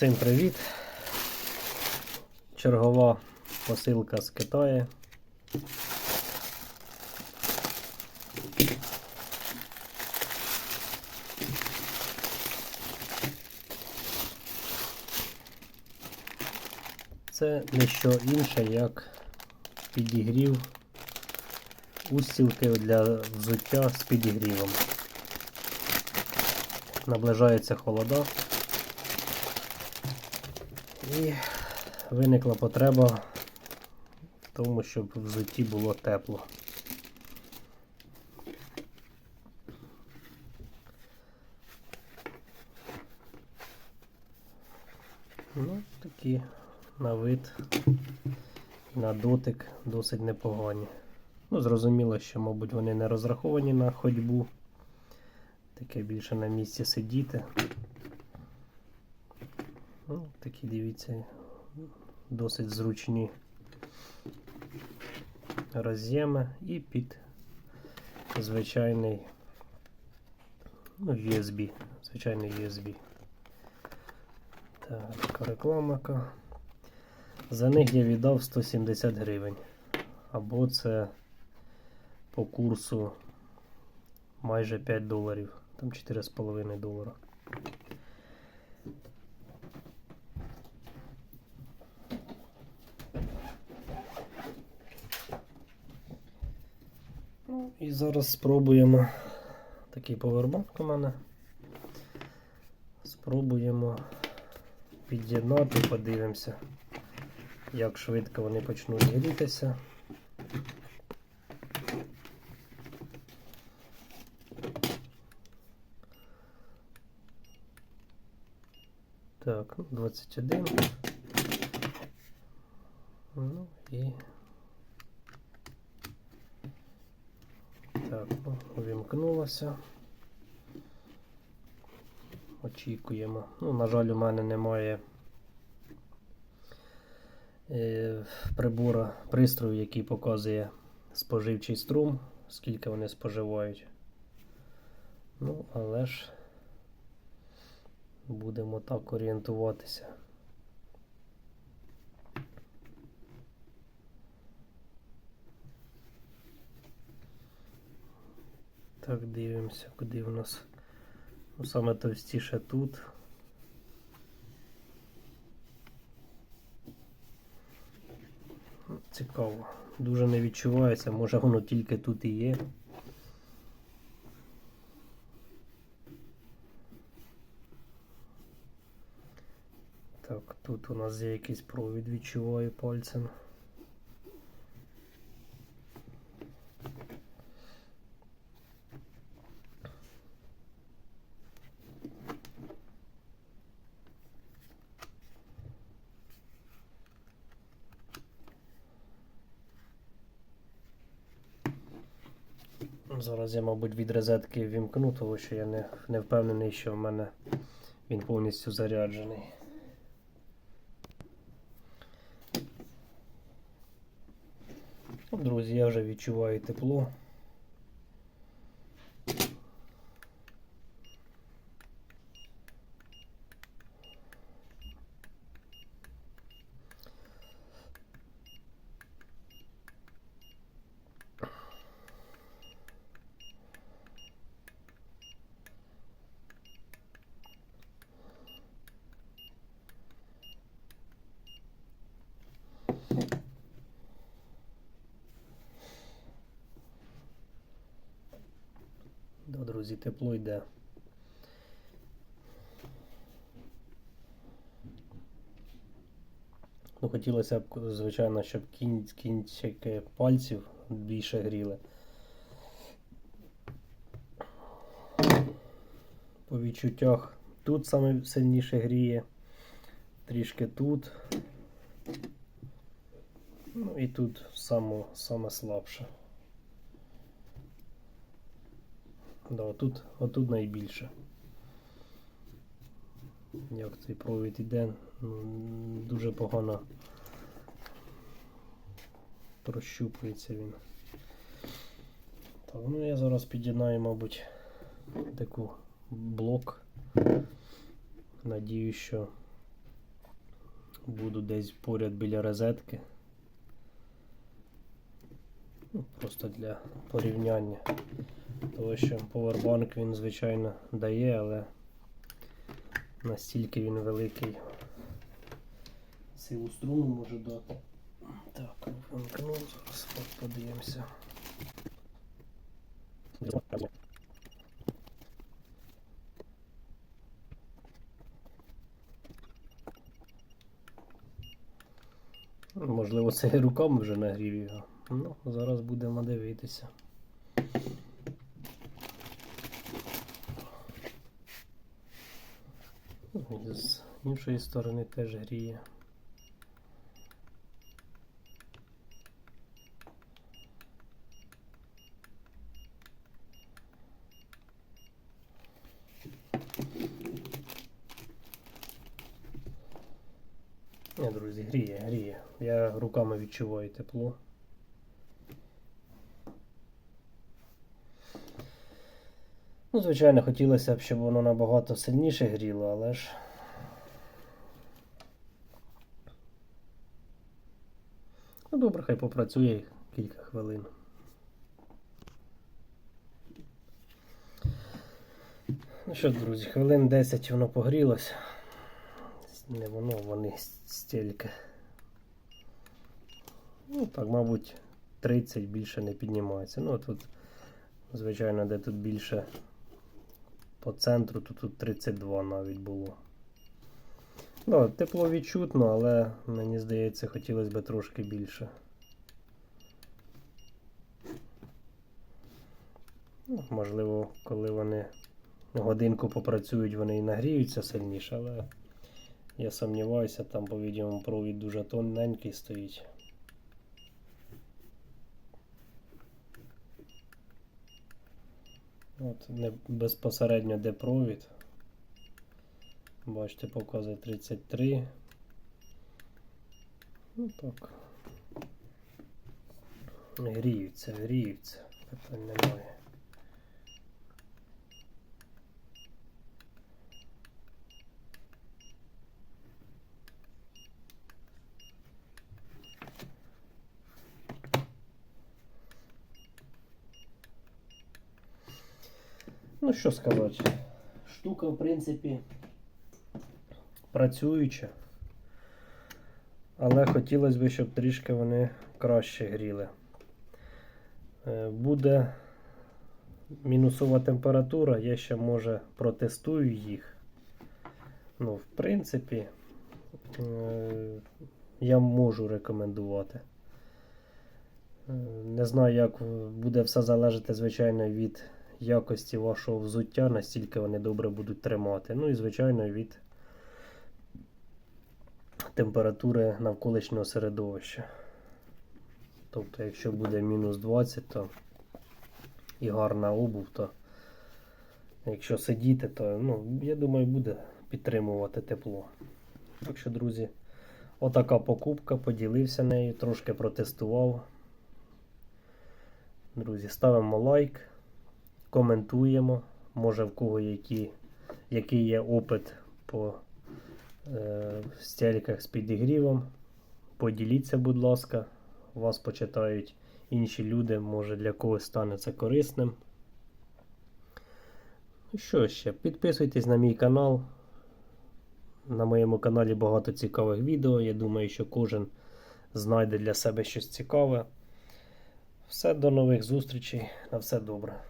Всім привіт! Чергова посилка з Китаю. Це не що інше, як підігрів устілки для взуття з підігрівом. Наближається холода. І виникла потреба в тому, щоб в взутті було тепло. Ну, такі на вид на дотик досить непогані. Ну, зрозуміло, що, мабуть, вони не розраховані на ходьбу. Таке більше на місці сидіти. Такі дивіться, досить зручні роз'єми і під звичайний ну, USB. Звичайний USB. Так, рекламака. За них я віддав 170 гривень. Або це по курсу майже 5 доларів. Там 4,5 долара. Ну, і зараз спробуємо такий повербанк у мене. Спробуємо під'єднати, подивимося, як швидко вони почнуть грітися. Так, ну, 21. Ну і ну. Очікуємо. Ну, на жаль, у мене немає е, прибора, пристрою, який показує споживчий струм, скільки вони споживають. Ну, але ж будемо так орієнтуватися. Так, дивимося, куди в нас. Ну, саме товстіше тут. Цікаво. Дуже не відчувається, може воно тільки тут і є. Так, тут у нас є якийсь провід, відчуваю пальцем. Зараз я, мабуть, від розетки вімкну, тому що я не, не впевнений, що в мене він повністю заряджений. Друзі, я вже відчуваю тепло. Да, друзі, тепло йде. Ну, хотілося б, звичайно, щоб кін, кінчики пальців більше гріли. По відчуттях тут саме сильніше гріє, трішки тут. Ну і тут саме, саме слабше. Да, отут, отут найбільше. Як цей провід іде, ну, дуже погано прощупується він. Так, ну я зараз під'єднаю, мабуть, таку блок. Надію, що буду десь поряд біля розетки. Ну, просто для порівняння. Тому що повербанк він, звичайно, дає, але настільки він великий. Силу струму може дати. Так, вимкну, зараз подивимося. Можливо, це руками вже нагрів його. Ну, зараз будемо дивитися. З іншої сторони теж гріє. Ні, друзі, гріє, гріє. Я руками відчуваю тепло. Ну, звичайно, хотілося б, щоб воно набагато сильніше гріло, але ж. Ну, добре, хай попрацює кілька хвилин. Ну що, друзі, хвилин 10 воно погрілося. Не воно, вони стільки. Ну так, мабуть, 30 більше не піднімається. Ну тут, звичайно, де тут більше по центру, то тут 32 навіть було. Ну, тепло відчутно, але мені здається, хотілося б трошки більше. Ну, можливо, коли вони годинку попрацюють, вони і нагріються сильніше, але я сумніваюся, там, по-відомому, провід дуже тоненький стоїть. От, не безпосередньо де провід. Бачите, показує 33. Ну так. Гріються, гріються. Питань немає. Ну, що сказати. Штука, в принципі, працююча. Але хотілося б, щоб трішки вони краще гріли. Е, Буде мінусова температура, я ще може протестую їх. Ну, в принципі, е, я можу рекомендувати. Е, Не знаю, як буде все залежати, звичайно, від якості вашого взуття, настільки вони добре будуть тримати. Ну і, звичайно, від температури навколишнього середовища. Тобто, якщо буде мінус 20, то і гарна обув, то якщо сидіти, то ну, я думаю, буде підтримувати тепло. Так що, друзі, отака покупка, поділився нею, трошки протестував. Друзі, ставимо лайк коментуємо. Може в кого які, який є опит по е, стельках з підігрівом. Поділіться, будь ласка, вас почитають інші люди, може для когось стане це корисним. Ну що ще, підписуйтесь на мій канал. На моєму каналі багато цікавих відео. Я думаю, що кожен знайде для себе щось цікаве. Все, до нових зустрічей. На все добре.